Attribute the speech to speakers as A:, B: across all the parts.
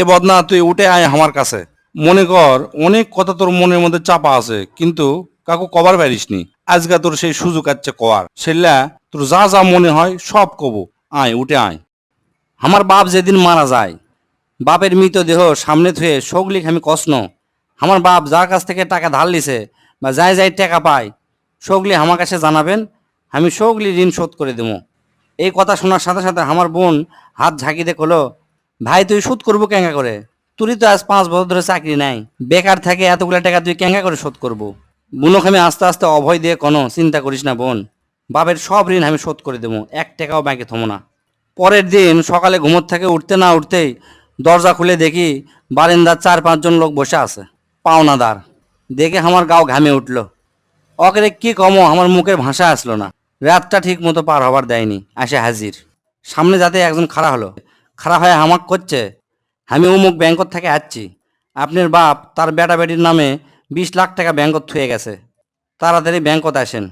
A: এ বদনা, তুই উঠে আয় আমার কাছে। মনে কর, অনেক কথা তোর মনের মধ্যে চাপা আছে, কিন্তু কাকু কবার পারিসনি। আজকে তোর সেই সুযোগ আছে কর সেটা তোর যা যা মনে হয় সব কব। আয়, উঠে আয়।
B: আমার বাপ যেদিন মারা যায়, বাপের মৃতদেহ সামনে থুয়ে সগলিক আমি কষ্ণ আমার বাপ যার কাছ থেকে টাকা ধার লিছে বা যাই যাই টাকা পায় সগলি আমার কাছে জানাবেন, আমি সগলি ঋণ শোধ করে দেবো। এই কথা শোনার সাথে সাথে আমার বোন হাত ঝাঁকি দিয়ে কলো ভাই, তুই শোধ করব কেঙ্গা করে? তুই তো আজ পাঁচ বছর ধরে চাকরি নাই। বেকার থাকে এতগুলা টাকা তুই কেঙ্গা করে শোধ করব? বুনক আস্তে আস্তে অভয় দিয়ে কোনো চিন্তা করিস না বোন। বাপের সব ঋণ আমি শোধ করে দেবো, এক টাকাও ব্যাংকে থমো না। পরের দিন সকালে ঘুমোর থেকে উঠতে না উঠতেই দরজা খুলে দেখি বারান্দার চার পাঁচজন লোক বসে আছে, পাওনাদার। দেখে আমার গাও ঘামে উঠল। অকরে কি কমো, আমার মুখের ভাষা আসলো না। রাতটা ঠিক মতো পার হবার দেয়নি, আসে হাজির। সামনে যাতে একজন খাড়া হলো খাড়া হয়ে হামাক করছে, আমি অমুক ব্যাংকত থেকে আসছি। আপনার বাপ তার বেটা বেটির নামে বিশ লাখ টাকা ব্যাংকত থুয়ে গেছে। তাড়াতাড়ি ব্যাংকত আসেন।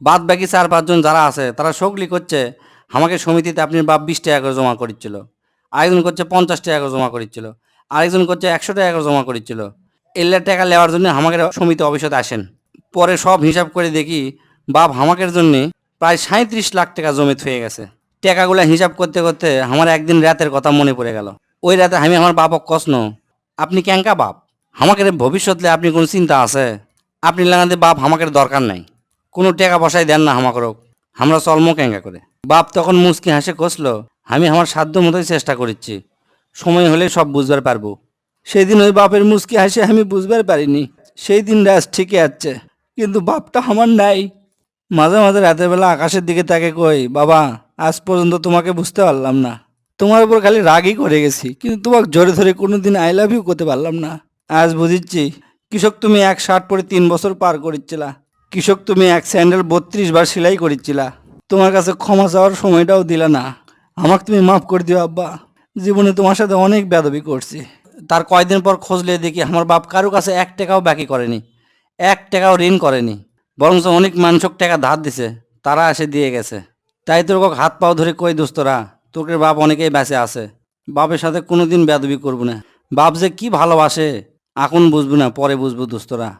B: বাদ বাকি চার পাঁচজন যারা আছে, তারা সগলি করছে আমাকে সমিতিতে আপনার বাপ বিশ টাকা করে জমা করেছিল আরেকজন করছে পঞ্চাশ টাকা করে জমা করেছিল আরেকজন করছে একশো টাকা করে জমা করেছিল এল্লা টাকা নেওয়ার জন্য আমাকে সমিতি অফিসে আসেন। পরে সব হিসাব করে দেখি, বাপ হামাকের জন্য প্রায় সাঁত্রিশ লাখ টাকা জমি থয়ে গেছে। টাকাগুলো হিসাব করতে করতে আমার একদিন রাতের কথা মনে পড়ে গেল। ওই রাতে আমি আমার বাপক কষ্ণ আপনি ক্যাঙ্কা বাপ? আমাকে ভবিষ্যতে আপনি কোনো চিন্তা আছে? আপনি লাগাতে বাপ আমাকে দরকার নাই। কোনো টাকা পয়সায় দেন না আমাকে আমরা চলম ক্যাঙ্কা করে। বাপ তখন মুসকি হাসে কষল আমি আমার সাধ্য মতোই চেষ্টা করেছি সময় হলে সব বুঝবার পারব। সেই দিন ওই বাপের মুসকি হাসে আমি বুঝবার পারিনি। সেই দিন রাজ ঠিকই আছে। কিন্তু বাপটা আমার নাই। মাঝে মাঝে রাতের বেলা আকাশের দিকে তাকে কই, বাবা, আজ পর্যন্ত তোমাকে বুঝতে পারলাম না। তোমার উপর খালি রাগই করে গেছি, কিন্তু তোমাকে জোরে ধরে কোনোদিন আই লাভ ইউ করতে পারলাম না। আজ বুঝিচ্ছি, কৃষক তুমি এক শার্ট পরে তিন বছর পার করিচ্ছিলা। কৃষক তুমি এক স্যান্ডেল বত্রিশ বার সেলাই করিচ্ছিলা। তোমার কাছে ক্ষমা চাওয়ার সময়টাও দিলা না। আমাকে তুমি মাফ করে দিও আব্বা। জীবনে তোমার সাথে অনেক বেদবি করছি। তার কয়দিন পর খোঁজলে দেখি আমার বাপ কারও কাছে এক টাকাও বাকি করেনি। এক টাকাও ঋণ করেনি। বরঞ্চ অনেক মানুষক টাকা ধার দিছে, তারা এসে দিয়ে গেছে। তাই তোর কক হাত পাও ধরে কই দোস্তরা তোকে বাপ অনেকেই বেঁচে আছে। বাপের সাথে কোনোদিন বেদবি করব না। বাপ যে কি ভালোবাসে, এখন বুঝব না, পরে বুঝব দোস্তরা।